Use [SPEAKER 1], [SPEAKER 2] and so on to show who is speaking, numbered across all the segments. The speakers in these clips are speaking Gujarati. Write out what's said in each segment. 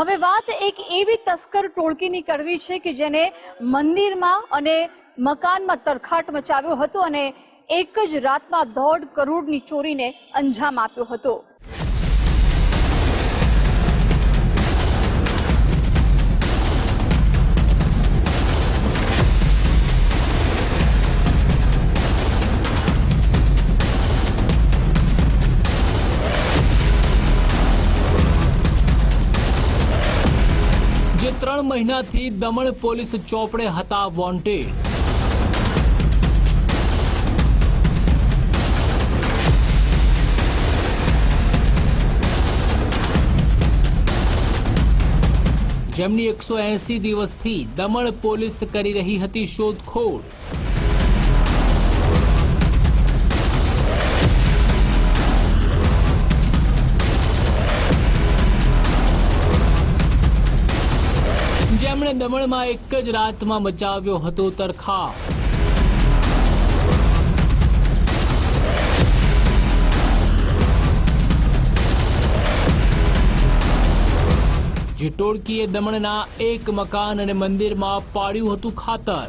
[SPEAKER 1] હવે વાત એક એવી તસ્કર ટોળકીની કરવી છે કે જેને મંદિરમાં અને મકાનમાં તરખાટ મચાવ્યો હતો અને એક જ રાતમાં દોઢ કરોડની ચોરીને અંજામ આપ્યો હતો.
[SPEAKER 2] ત્રણ મહિનાથી દમણ પોલીસ ચોપડે હતા વોન્ટેડ. જેમની એકસો એસી દિવસથી દમણ પોલીસ કરી રહી હતી શોધખોળ. જેમણે દમણમાં એક જ રાતમાં મચાવ્યો હતો તરખા. જેટોળકીએ દમણના એક મકાન અને મંદિરમાં પાડ્યું હતું ખાતર.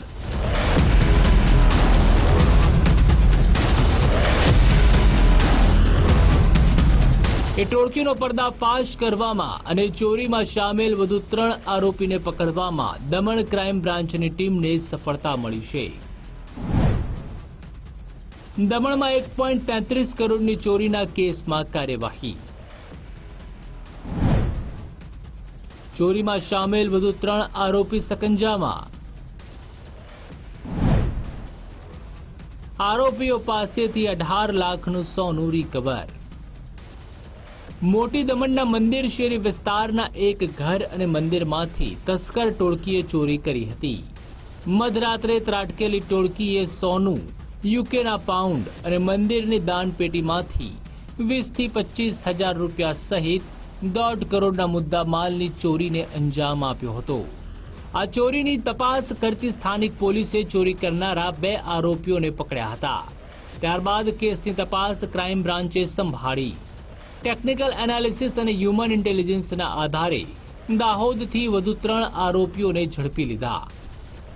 [SPEAKER 2] એ ટોળકીનો પર્દાફાશ કરવામાં અને ચોરીમાં સામેલ વધુ ત્રણ આરોપીને પકડવામાં દમણ ક્રાઇમ બ્રાન્ચની ટીમને સફળતા મળી છે. દમણમાં એક પોઈન્ટ તેત્રીસ કરોડની ચોરીના કેસમાં કાર્યવાહી. ચોરીમાં સામેલ વધુ ત્રણ આરોપી સકંજામાં. આરોપીઓ પાસેથી અઢાર લાખનું સોનું રિકવર. મોટી દમણના મંદિર શેરી વિસ્તારના એક ઘર અને મંદિરમાંથી તસ્કર ટોળકીએ ચોરી કરી હતી. મધરાત્રે ત્રાટકેલી ટોળકીએ સોનું, યુકેના પાઉન્ડ અને મંદિરની દાનપેટીમાંથી વીસથી પચીસ હજાર રૂપિયા સહિત દોઢ કરોડના મુદ્દા માલની ચોરીને અંજામ આપ્યો હતો. આ ચોરીની તપાસ કરતી સ્થાનિક પોલીસે ચોરી કરનારા બે આરોપીઓને પકડ્યા હતા. ત્યારબાદ કેસની તપાસ ક્રાઇમ બ્રાન્ચે સંભાળી. ટેકનિકલ એનાલિસિસ અને હ્યુમન ઇન્ટેલિજન્સના આધારે દાહોદથી વધુ ત્રણ આરોપીઓને ઝડપી લીધા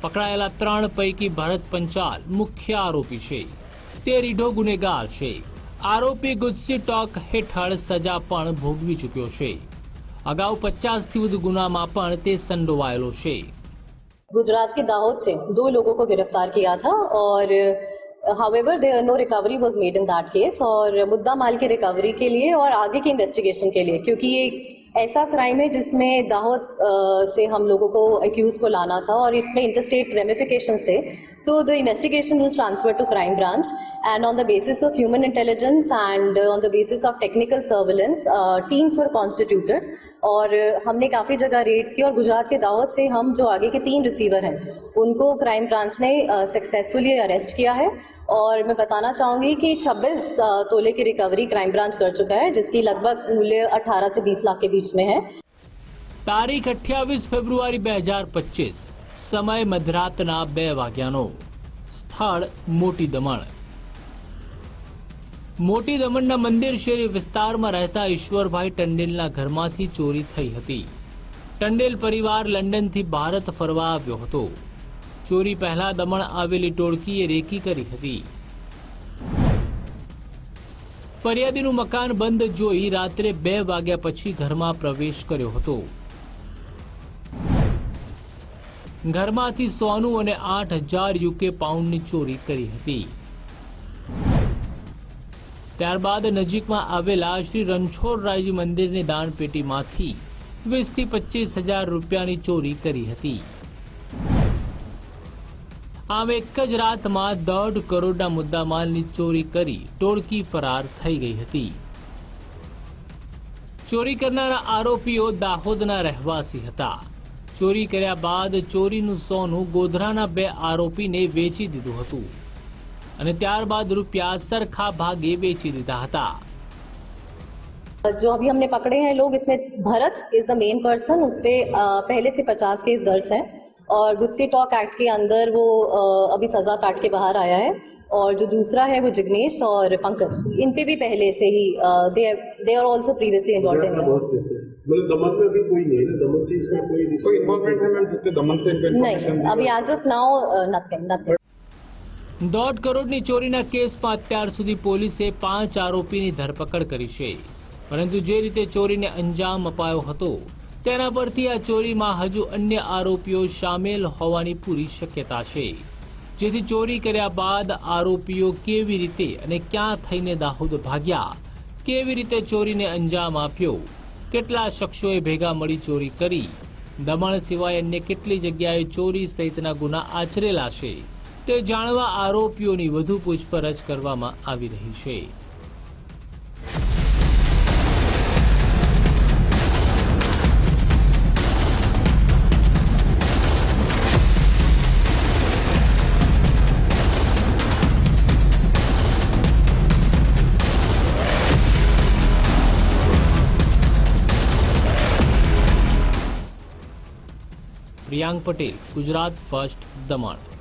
[SPEAKER 2] પકડાયેલા ત્રણ પૈકી ભરત પંચાલ મુખ્ય આરોપી છે તે રીઢો ગુનેગાર છે આરોપી ગુજસી ટોક હેઠળ સજા પણ ભોગવી ચૂક્યો છે અગાઉ પચાસથી વધુ ગુનામાં પણ તે સંડોવાયેલો છે
[SPEAKER 3] गुजरात के दाहोद से दो लोगों को गिरफ्तार किया था और however there no recovery was made in that case और मुद्दा माल की रिकवरी के लिए और आगे की इन्वेस्टिगेशन के लिए क्योंकि ये ऐसा क्राइम है जिसमें अ, से हम लोगों को एक्यूज को लाना था और इसमें इंटरस्टेट रेमिफिकेशंस थे। तो the investigation was transfer to crime branch and on the basis of human intelligence and on the basis of technical surveillance teams were constituted और हमने काफ़ी जगह रेड्स की और गुजरात के दावत से हम जो आगे के तीन रिसीवर हैं उनको क्राइम ब्रांच ने सक्सेसफुली अरेस्ट किया है। और मैं बताना चाहूँगी कि 26 अ, तोले की रिकवरी क्राइम ब्रांच कर चुका है जिसकी लगभग मूल्य 18 से 20 लाख के बीच में है
[SPEAKER 2] તારીખ અઠ્યાવીસ ફેબ્રુઆરી બે હજાર પચીસ સમય મધરાતના બે વાગ્યાનો સ્થળ મોટી દમણ મોટી દમણના મંદિર શેરી વિસ્તારમાં રહેતા ઈશ્વરભાઈ ટંડેલના ઘરમાંથી ચોરી થઈ હતી ટંડેલ પરિવાર લંડનથી ભારત ફરવા આવ્યો હતો ચોરી પહેલા દમણ આવેલી ટોળકીએ રેકી કરી હતી. ફરિયાદીનું મકાન બંધ જોઈ રાત્રે બે વાગ્યા પછી ઘરમાં પ્રવેશ કર્યો હતો. ઘરમાંથી સોનું અને આઠ હજાર યુકે પાઉન્ડની ચોરી કરી હતી. ત્યારબાદ નજીકમાં આવેલા શ્રી રણછોડરાયજી મંદિરની દાનપેટીમાંથી વીસથી પચીસ હજાર રૂપિયાની ચોરી કરી હતી. આમ એક જ રાતમાં દોઢ કરોડના મુદ્દામાલની ચોરી કરી ટોળકી ફરાર થઈ ગઈ હતી ચોરી કરનારા આરોપીઓ દાહોદના રહેવાસી હતા ચોરી કર્યા બાદ ચોરીનું સોનું ગોધરાના બે આરોપીને વેચી દીધું હતું અને ત્યારબાદ રૂપિયા સરખા ભાગે વેચી દીધા હતા
[SPEAKER 3] जो अभी हमने पकड़े हैं लोग इसमें Bharat is the main person उस पर पहले से पचास केस दर्ज हैं और गुत्सी टॉक एक्ट के अंदर वो अ, अभी सज़ा काट के बाहर आया है और जो दूसरा है वो जिग्नेश और पंकज इन पे भी पहले से ही they they are also previously involve in
[SPEAKER 4] मतलब दमन में अभी कोई नहीं है ना दमन से इसमें कोई
[SPEAKER 5] कोई इन्वॉल्वमेंट है मैम जिसने दमन से इनको इन्फॉर्मेशन
[SPEAKER 3] नहीं अभी as of now nothing nothing
[SPEAKER 2] દોઢ કરોડની ચોરીના કેસમાં અત્યાર સુધી પોલીસે પાંચ આરોપીની ધરપકડ કરી છે પરંતુ જે રીતે ચોરીને અંજામ અપાયો હતો તેના પરથી આ ચોરીમાં હજુ અન્ય આરોપીઓ સામેલ હોવાની પૂરી શક્યતા છે. જેથી ચોરી કર્યા બાદ આરોપીઓ કેવી રીતે અને ક્યાં થઈને દાહોદ ભાગ્યા, કેવી રીતે ચોરીને અંજામ આપ્યો, કેટલા શખ્સોએ ભેગા મળી ચોરી કરી, દમણ સિવાય અન્ય કેટલી જગ્યાએ ચોરી સહિતના ગુના આચરેલા છે, તે જાણવા આરોપીઓની વધુ પૂછપરછ કરવામાં આવી રહી છે. પ્રિયાંક પટેલ ગુજરાત ફર્સ્ટ દમણ.